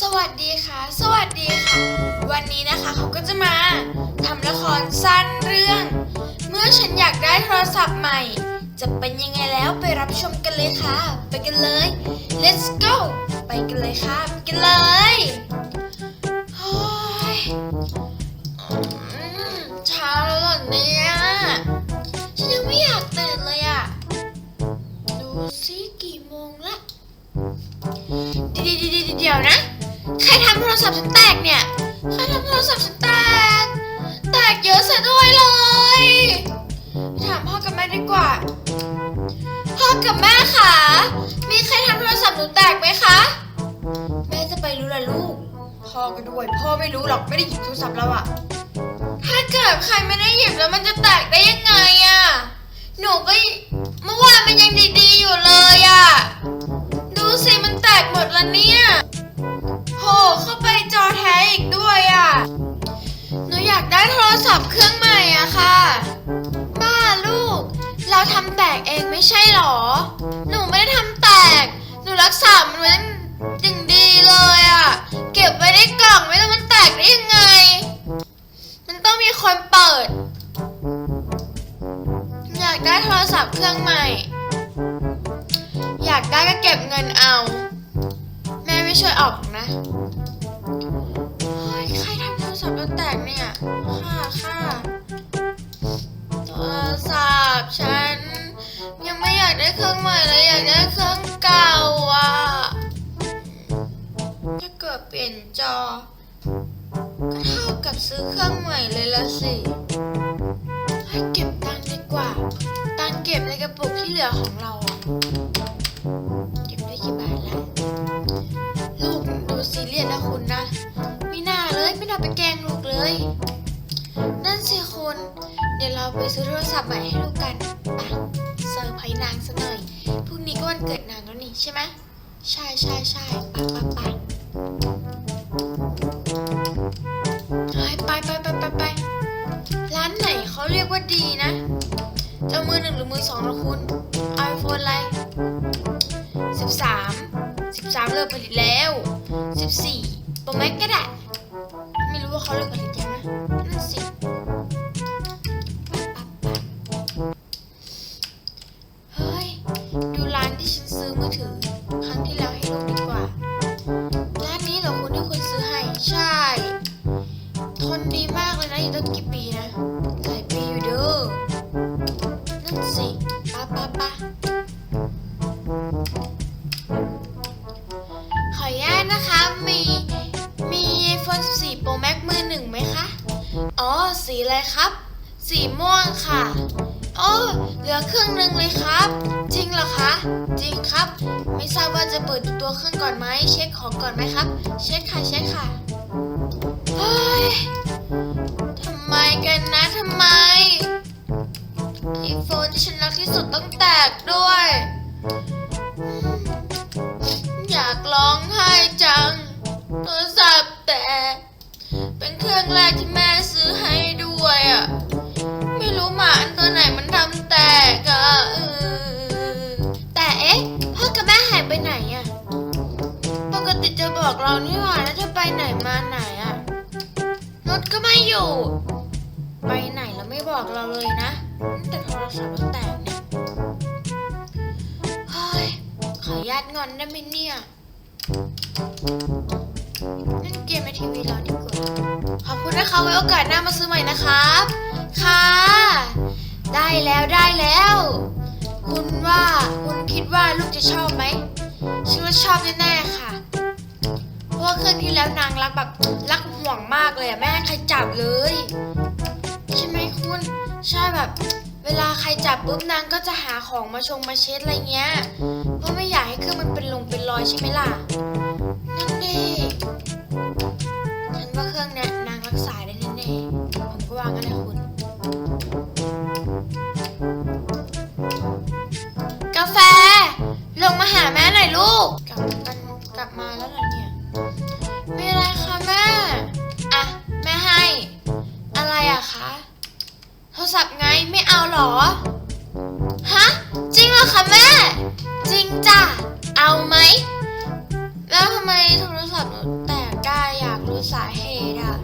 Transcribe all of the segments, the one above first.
สวัสดีค่ะ สวัสดีค่ะ วันนี้นะคะเขาก็จะมาทำละครสั้นเรื่อง เมื่อฉันอยากได้โทรศัพท์ใหม่ จะเป็นยังไงแล้วไปรับชมกันเลยค่ะ ไปกันเลย let's go ไปกันเลยค่ะไปกันเลยโอ้ยอืมเช้าแล้วเหรอเนี่ย กับแม่ดีกว่าพ่อกับแม่คะมีใครทำโทรศัพท์หนูแตกไหมคะ แม่จะไปรู้ละลูก พ่อก็ด้วย พ่อไม่รู้หรอกไม่ได้หยิบโทรศัพท์เราอะถ้าเกิดใครไม่ได้หยิบแล้วมันจะแตกได้ยังไงอะหนูก็เมื่อวานมันยังดีๆอยู่เลยอะดูสิมันแตกหมดแล้วเนี่ยโหเข้าไปจอแท้อีกด้วยอะหนูอยากได้โทรศัพท์เครื่องใหม่อะค่ะ เราทำแตกเองไม่ใช่หรอ หนูไม่ได้ทำแตก หนูรักษา มันไว้อย่างดีเลยอะ่ะ เก็บไว้ในกล่องไม่ต้องมันแตกได้ยังไง มันต้องมีคนเปิด อยากได้โทรศัพท์เครื่องใหม่ อยากได้ก็เก็บเงินเอา แม่ไม่ช่วยออกนะ รื่องใหม่เลยอยากได้เครื่องเก่าอะ ถ้าเกิดเปลี่ยนจอ ก็เท่ากับซื้อเครื่องใหม่เลยละสิให้เก็บตังค์ดีกว่า ตังค์เก็บในกระปุกที่เหลือของเราอะเก็บได้กี่บาทละลูกดูซีเรียสนะคุณนะ ไม่น่าเลยไม่น่าไปแกล้งลูกเลย นั่นสิคุณ เดี๋ยวเราไปซื้อโทรศัพท์ใหม่ให้ลูกกันไปะ อไพรส์นางซะหน่อยพรุ่งนี้ก็วันเกิดนางแล้วนี่ใช่ไหมใช่ใช่ใช่ไปะปะปไปไปไปไปไปร้านไหนเขาเรียกว่าดีนะจะเอามือหนึ่งหรือมือสองละคุณไอโฟนอะไรสิบสามสิบสามเลิกผลิตแล้วสิบสี่โปรแม็กก็ได้ สีอะไรครับ สีม่วงค่ะอ๋อเหลือเครื่องหนึ่งเลยครับ จริงเหรอคะ จริงครับ ไม่ทราบว่าจะเปิดตัวเครื่องก่อนไหมเช็คของก่อนไหมครับ เช็คค่ะเช็คค่ะเฮ้ยทำไมกันนะทำไมไอโฟนที่ฉันรักที่สุดต้องแตกด้วย อยากร้องไห้จังโทรศัพท์แตกเป็นเครื่องแรกที่ บอกเรานี่หว่าแล้วจะไปไหนมาไหนอะรถก็ไม่อยู่ ไปไหนแล้วไม่บอกเราเลยนะ แต่โทรศัพท์มันแตกเนี่ยเฮ้ยขออนุญาตงอนได้ไหมเนี่ยเล่นเกมในทีวีเราดีกว่าขอบคุณนะคะไว้โอกาสหน้ามาซื้อใหม่นะครับ ค่ะ ได้แล้วได้แล้ว คุณว่าคุณคิดว่าลูกจะชอบไหมฉันว่าชอบแน่ๆค่ะ เพราะว่าเครื่องที่แล้วนางรักแบบรักห่วงมากเลยอะแม่ให้ใครจับเลย ใช่ไหมคุณใช่แบบ เวลาใครจับปุ๊บนางก็จะหาของมาชงมาเช็ดอะไรเงี้ยเพราะไม่อยากให้เครื่องมันเป็นลงเป็นรอยใช่ไหมล่ะนั่นเอง่ะแม่ จริงจ้ะ เอาไหม แล้วทำไมโทรศัพท์แตกได้อยากรู้สาเหตุอะ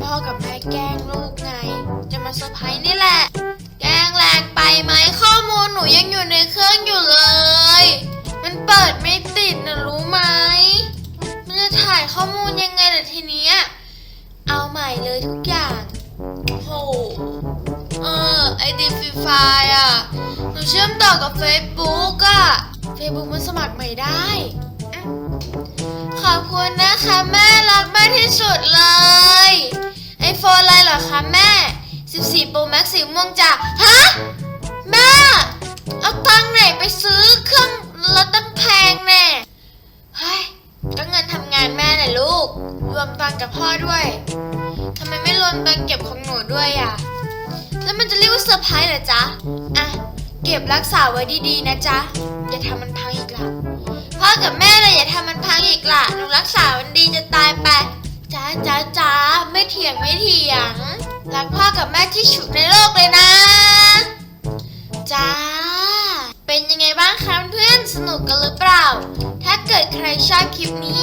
พ่อกับแม่แกล้งลูกไง จะมาเซอร์ไพรส์นี่แหละ แกล้งแรงไปไหมข้อมูลหนูยังอยู่ในเครื่องอยู่เลย มันเปิดไม่ติดนะรู้ไหม มันจะถ่ายข้อมูลยังไงล่ะทีเนี้ย เอาใหม่เลยทุกอย่างโหเออไอเดีฟิฟายอะ เชื่อมต่อกับ Facebook อะ Facebook มันสมัครใหม่ได้อืมขอบคุณนะคะแม่รักแม่ที่สุดเลยไอโฟนอะไรเหรอคะแม่ 14 Pro Max สีม่วงจ้ะฮะ แม่ เอาตังค์ไหนไปซื้อเครื่องรถตั้งแพงแน่เฮ้ยก็เงินทำงานแม่น่ะลูก รวมตังค์กับพ่อด้วยทำไมไม่รวมตังค์เก็บของหนูด้วยอะแล้วมันจะเรียกว่าเซอร์ไพรส์เหรอจ๊ะ เก็บรักษาไว้ดีๆนะจ๊ะ อย่าทำมันพังอีกล่ะ พ่อกับแม่เลยอย่าทำมันพังอีกล่ะ หนูรักษามันดีจะตายไปจ้าจ้าจ้าไม่เถียงไม่เถียง รักพ่อกับแม่ที่สุดในโลกเลยนะ จ้า เป็นยังไงบ้างคะเพื่อนสนุกกันหรือเปล่า ถ้าเกิดใครชอบคลิปนี้